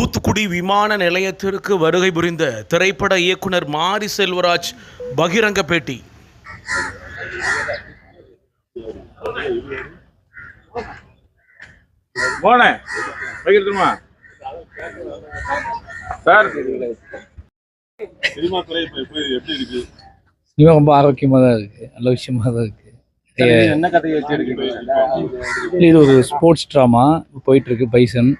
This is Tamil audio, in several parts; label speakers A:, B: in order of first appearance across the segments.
A: தூத்துக்குடி விமான நிலையத்திற்கு வருகை புரிந்த திரைப்பட இயக்குனர் மாரி செல்வராஜ் பகிரங்க பேட்டி.
B: சினிமா துறை இப்ப எப்படி எப்படி இருக்கு?
C: சினிமா ரொம்ப ஆரோக்கியமாக தான் இருக்குது நல்ல விஷயமா தான் இருக்குது
B: என்ன கதையை வச்சு
C: இது ஒரு ஸ்போர்ட்ஸ் ட்ராமா போயிட்டு இருக்கு பைசன்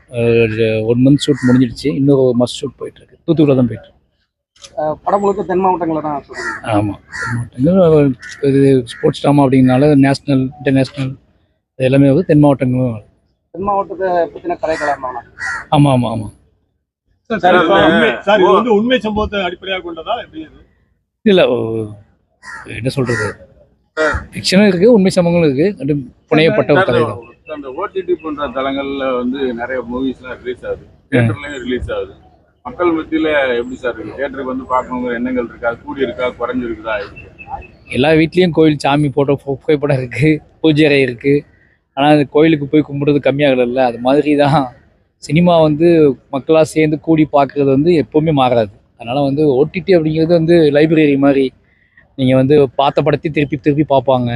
C: ஒன் மந்த் ஷூட் முடிஞ்சிடுச்சு. இன்னொரு மஸ்ட் ஷூட் போயிட்டு இருக்கு தூத்துக்குடியில் தான் போயிட்டு
D: படம் முழுக்க தென் மாவட்டங்களில் தான் சொல்றீங்க
C: ஆமாம் இது ஸ்போர்ட்ஸ் ட்ராமா அப்படிங்கனால நேஷ்னல் இன்டர்நேஷ்னல் இது எல்லாமே வந்து தென் மாவட்டங்களும்.
D: தென் மாவட்டத்தை பற்றின தான்?
C: ஆமாம் ஆமாம் ஆமாம்
B: சார்
E: உண்மை- சார் இது
B: ஓ,
E: வந்து உண்மை சம்பவத்தை அடிப்படையாக கொண்டதா? எப்படி இது?
C: இல்லை என்ன சொல்கிறது ஃபிக்ஷனும் இருக்குது உண்மை சம்பவங்களும் இருக்குது ரெண்டு புனையப்பட்ட ஒரு கதை தான்
B: அந்த ஓடிடி போன்ற தளங்கள்ல வந்து நிறைய மூவிஸ்லாம் ரிலீஸ் ஆகுது. தியேட்டர்லயும் ரிலீஸ் ஆகுது. மக்கள் மத்தியில எப்படி சார் இருக்கு? தியேட்டருக்கு வந்து பார்க்கணுங்கிற எண்ணங்கள் இருக்கா? கூடி இருக்கா? குறைஞ்சிருக்குதா?
C: எல்லா வீட்லேயும் கோயில் சாமி போட்டோ புகைப்படம் இருக்குது பூஜை அறை இருக்குது ஆனால் அந்த கோயிலுக்கு போய் கும்பிடுறது கம்மியாகல அது மாதிரி தான் சினிமா வந்து மக்களாக சேர்ந்து கூடி பார்க்குறது வந்து எப்போவுமே மாறாது. அதனால் வந்து ஓடிடி அப்படிங்கிறது வந்து லைப்ரரி மாதிரி நீங்கள் வந்து பார்த்த படத்தை திருப்பி திருப்பி பார்ப்பாங்க.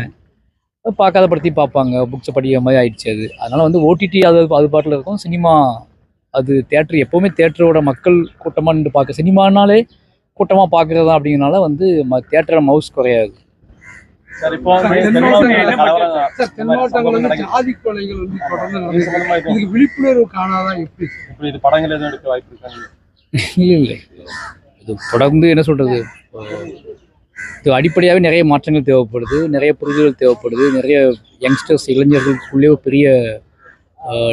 C: பார்க்காத படத்தையும் பார்ப்பாங்க. புக்ஸை படிக்கிற மாதிரி ஆயிடுச்சு அது. அதனால் வந்து ஓடிடி அது அது பாட்டில் இருக்கும். சினிமா அது தேட்டர் எப்போவுமே தேட்டரோட மக்கள் கூட்டமாக நின்று பார்க்க சினிமானாலே கூட்டமாக பார்க்குறது தான் அப்படிங்கிறனால வந்து ம தேட்டரில் மவுஸ் குறையாது.
E: சார் இப்போ
F: ஜாதி கொலைகள் வந்து தொடர்ந்து விழிப்புணர்வு காணாதான் எப்படி
E: இப்படி இது படங்கள் எதுவும் எடுக்க வாய்ப்பு இருக்காங்க
C: இல்லை இல்லை. இது தொடர்ந்து என்ன சொல்கிறது அடிப்படையாகவே நிறைய மாற்றங்கள் தேவைப்படுது நிறைய புரிதல் தேவைப்படுது நிறைய யங்ஸ்டர்ஸ் இளைஞர்களுக்குள்ளே பெரிய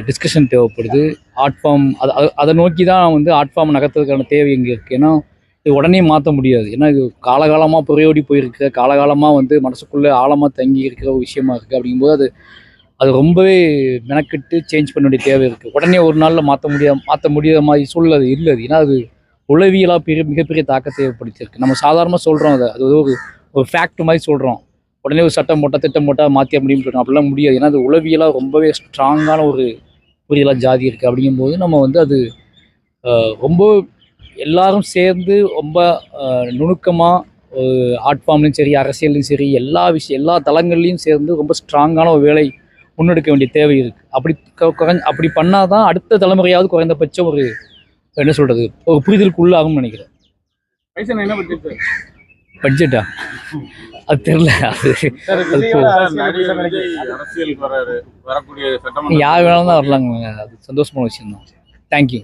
C: டிஸ்கஷன் தேவைப்படுது. ஆர்ட் ஃபார்ம் அதை அதை- அதை நோக்கி தான் வந்து ஆர்ட் ஃபார்ம் நகர்த்துறதுக்கான தேவை இங்கே இருக்குது ஏன்னா இது உடனே மாற்ற முடியாது. ஏன்னா இது காலகாலமாக புறையோடி போயிருக்க. காலகாலமாக வந்து மனசுக்குள்ளே ஆழமாக தங்கி இருக்கிற ஒரு விஷயமா இருக்குது அப்படிங்கும்போது அது அது ரொம்பவே மெனக்கெட்டு சேஞ்ச் பண்ண வேண்டிய தேவை இருக்குது உடனே ஒரு நாளில் மாற்ற முடியாது மாற்ற முடியாத மாதிரி சூழல் அது இல்லை அது. ஏன்னா அது உளவியலாக பெரிய மிகப்பெரிய தாக்கத்தை ஏற்படுத்தியிருக்கு. நம்ம சாதாரணமாக சொல்கிறோம் அதை. அது ஒரு ஒரு ஃபேக்ட் மாதிரி சொல்கிறோம் உடனே ஒரு சட்டம் போட்டால் திட்டம் போட்டால் மாற்றிய முடியும்னு சொல்கிறோம் அப்படிலாம் முடியாது. ஏன்னா அது உளவியலாக ரொம்பவே ஸ்ட்ராங்கான ஒரு புரியலாக ஜாதி இருக்குது அப்படிங்கும்போது நம்ம வந்து அது ரொம்ப எல்லாரும் சேர்ந்து ரொம்ப நுணுக்கமாக ஆர்ட் ஃபார்ம்லையும் சரி அரசியல்லையும் சரி எல்லா விஷயம் எல்லா தளங்கள்லையும் சேர்ந்து ரொம்ப ஸ்ட்ராங்கான ஒரு வேலை முன்னெடுக்க வேண்டிய தேவை இருக்குது அப்படி குறைஞ்ச அப்படி பண்ணால் தான் அடுத்த தலைமுறையாவது குறைந்தபட்சம் ஒரு என்ன சொல்கிறது ஒரு புரிதலுக்குள்ளாகும்னு நினைக்கிறேன்.
B: என்ன
C: பட்ஜெட்டா அது தெரில அது யார் வேணாலும் தான் வரலாங்க. அது சந்தோஷமான விஷயம் தான் தேங்க்யூ.